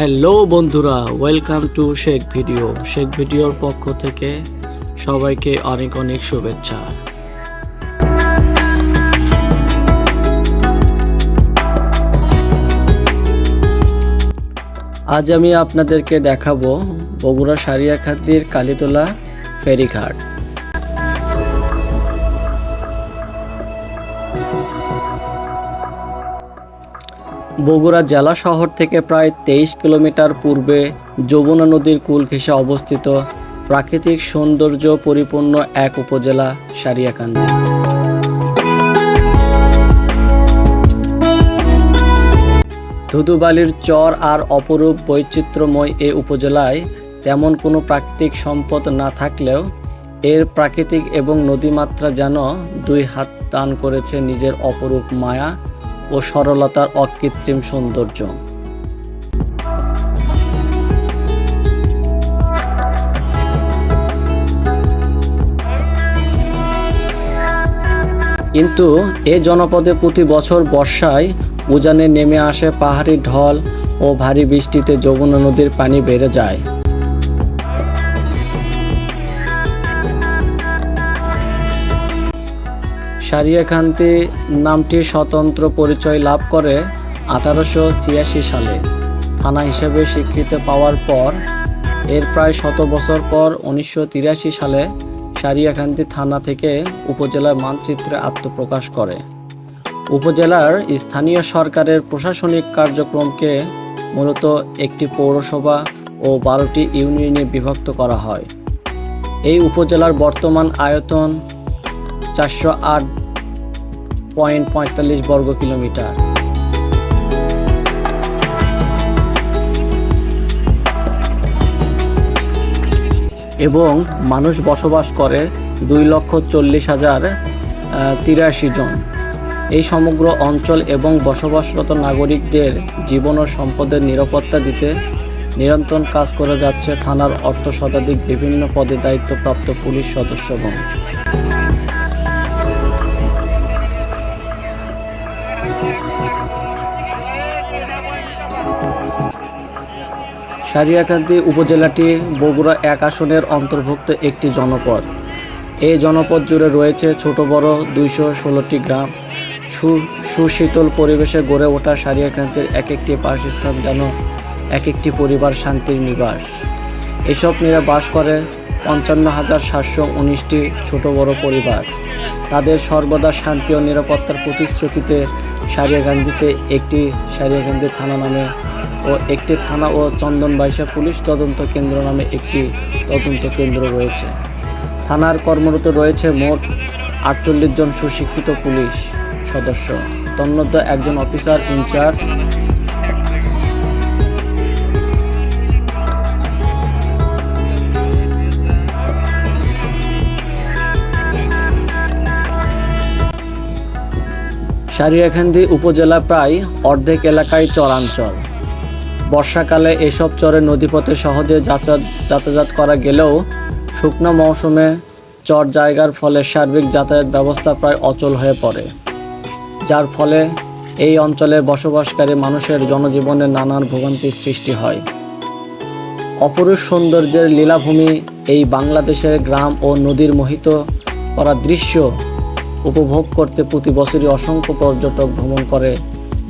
Hello বন্ধুরা welcome to Sheikh video Sheikh ভিডিওর পক্ষ থেকে সবাইকে অনেক অনেক শুভেচ্ছা। আজ আমি আপনাদেরকে দেখাবো বগুড়া সারিয়াখাতির কালীতলা ফেরিঘাট। বগুড়া জেলা শহর থেকে প্রায় তেইশ কিলোমিটার পূর্বে যমুনা নদীর কূল ঘেঁষে অবস্থিত প্রাকৃতিক সৌন্দর্য পরিপূর্ণ এক উপজেলা সারিয়াকান্দি। ধুধুবালির চর আর অপরূপ বৈচিত্র্যময় এ উপজেলায় তেমন কোনো প্রাকৃতিক সম্পদ না থাকলেও এর প্রাকৃতিক এবং নদীমাত্রা যেন দুই হাত দান করেছে নিজের অপরূপ মায়া ও সরলতার অকৃত্রিম সৌন্দর্য। কিন্তু এ জনপদে প্রতি বছর বর্ষায় উজানে নেমে আসে পাহাড়ি ঢল ও ভারী বৃষ্টিতে যমুনা নদীর পানি বেড়ে যায়। সারিয়াকান্তি নামটি স্বতন্ত্র পরিচয় লাভ করে আঠারোশো ছিয়াশি সালে। থানা হিসেবে স্বীকৃতি পাওয়ার পর, এর প্রায় শত বছর পর উনিশশো তিরাশি সালে সারিয়াকান্তি থানা থেকে উপজেলার মানচিত্রে আত্মপ্রকাশ করে। উপজেলার স্থানীয় সরকারের প্রশাসনিক কার্যক্রমকে মূলত একটি পৌরসভা ও বারোটি ইউনিয়নে বিভক্ত করা হয়। এই উপজেলার বর্তমান আয়তন চারশো আট পয়েন্ট পঁয়তাল্লিশ বর্গ কিলোমিটার। এবং মানুষ বসবাস করে দুই লক্ষ চল্লিশ হাজার তিরাশি জন। এই সমগ্র অঞ্চল এবং বসবাসরত নাগরিকদের জীবন ও সম্পদের নিরাপত্তা দিতে নিরন্তর কাজ করে যাচ্ছে থানার অর্থ শতাধিক বিভিন্ন পদে দায়িত্বপ্রাপ্ত পুলিশ সদস্যগণ। সারিয়াকান্দি উপজেলাটি বগুড়া এক আসনের অন্তর্ভুক্ত একটি জনপদ। এই জনপদ জুড়ে রয়েছে ছোট বড় দুইশো ষোলোটি গ্রাম। সু, সুশীতল পরিবেশে গড়ে ওঠা সারিয়াকান্দির এক একটি বাসস্থান যেন এক একটি পরিবার শান্তির নিবাস। এসব নিয়ে বাস করে পঞ্চান্ন হাজার সাতশো উনিশটি ছোট বড় পরিবার। তাদের সর্বদা শান্তি ও নিরাপত্তার প্রতিশ্রুতিতে সারিয়াকান্দিতে একটি সারিয়াকান্দি থানা নামে ও একটি থানা ও চন্দনবাইশা পুলিশ তদন্ত কেন্দ্র নামে একটি তদন্ত কেন্দ্র রয়েছে। থানার কর্মরত রয়েছে মোট আটচল্লিশ জন সুশিক্ষিত পুলিশ সদস্য। তন্মধ্যে একজন অফিসার ইনচার্জ সারিয়াখান্দি উপজেলা প্রায় অর্ধেক এলাকায় চরাঞ্চল। বর্ষাকালে এসব চরে নদীপথে সহজে যাতায়াত করা গেলেও শুকনো মৌসুমে চর জায়গার ফলে সার্বিক যাতায়াত ব্যবস্থা প্রায় অচল হয়ে পড়ে। যার ফলে এই অঞ্চলে বসবাসকারী মানুষের জনজীবনে নানান ভোগান্তির সৃষ্টি হয়। অপরূপ সৌন্দর্যের লীলাভূমি এই বাংলাদেশের গ্রাম ও নদীর মোহিত করা দৃশ্য উপভোগ করতে প্রতি বছরই অসংখ্য পর্যটক ভ্রমণ করে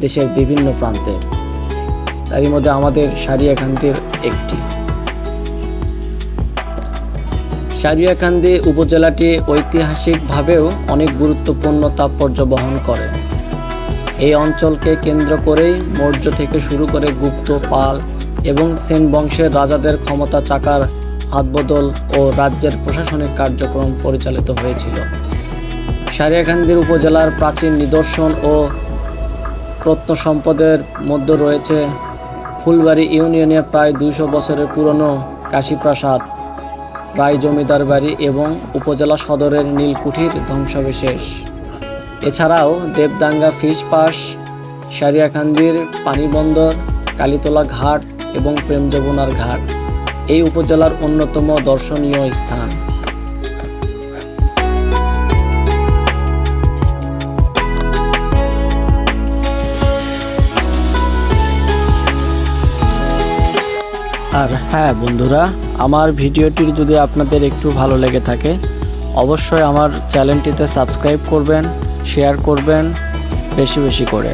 দেশের বিভিন্ন প্রান্তের। তারই মধ্যে আমাদের সারিয়াকান্দির একটি। সারিয়াকান্দি উপজেলাটি ঐতিহাসিকভাবেও অনেক গুরুত্বপূর্ণ তাৎপর্য বহন করে। এই অঞ্চলকে কেন্দ্র করেই মৌর্য থেকে শুরু করে গুপ্ত পাল এবং সেন বংশের রাজাদের ক্ষমতা চাকার হাতবদল ও রাজ্যের প্রশাসনিক কার্যক্রম পরিচালিত হয়েছিল। সারিয়াকান্দির উপজেলার প্রাচীন নিদর্শন ও প্রত্ন সম্পদের মধ্যে রয়েছে ফুলবাড়ি ইউনিয়নের প্রায় দুইশো বছরের পুরনো কাশীপ্রাসাদ রায় জমিদার বাড়ি এবং উপজেলা সদরের নীলকুঠির ধ্বংসাবশেষ। এছাড়াও দেবদাঙ্গা ফিশ পাস সারিয়াকান্দির পানিবন্দর, কালীতলা ঘাট এবং প্রেম যমুনার ঘাট এই উপজেলার অন্যতম দর্শনীয় স্থান। আর হ্যাঁ বন্ধুরা, আমার ভিডিওটির যদি আপনাদের একটু ভালো লেগে থাকে, অবশ্যই আমার চ্যানেলটিতে সাবস্ক্রাইব করবেন, শেয়ার করবেন, বেশি বেশি করে।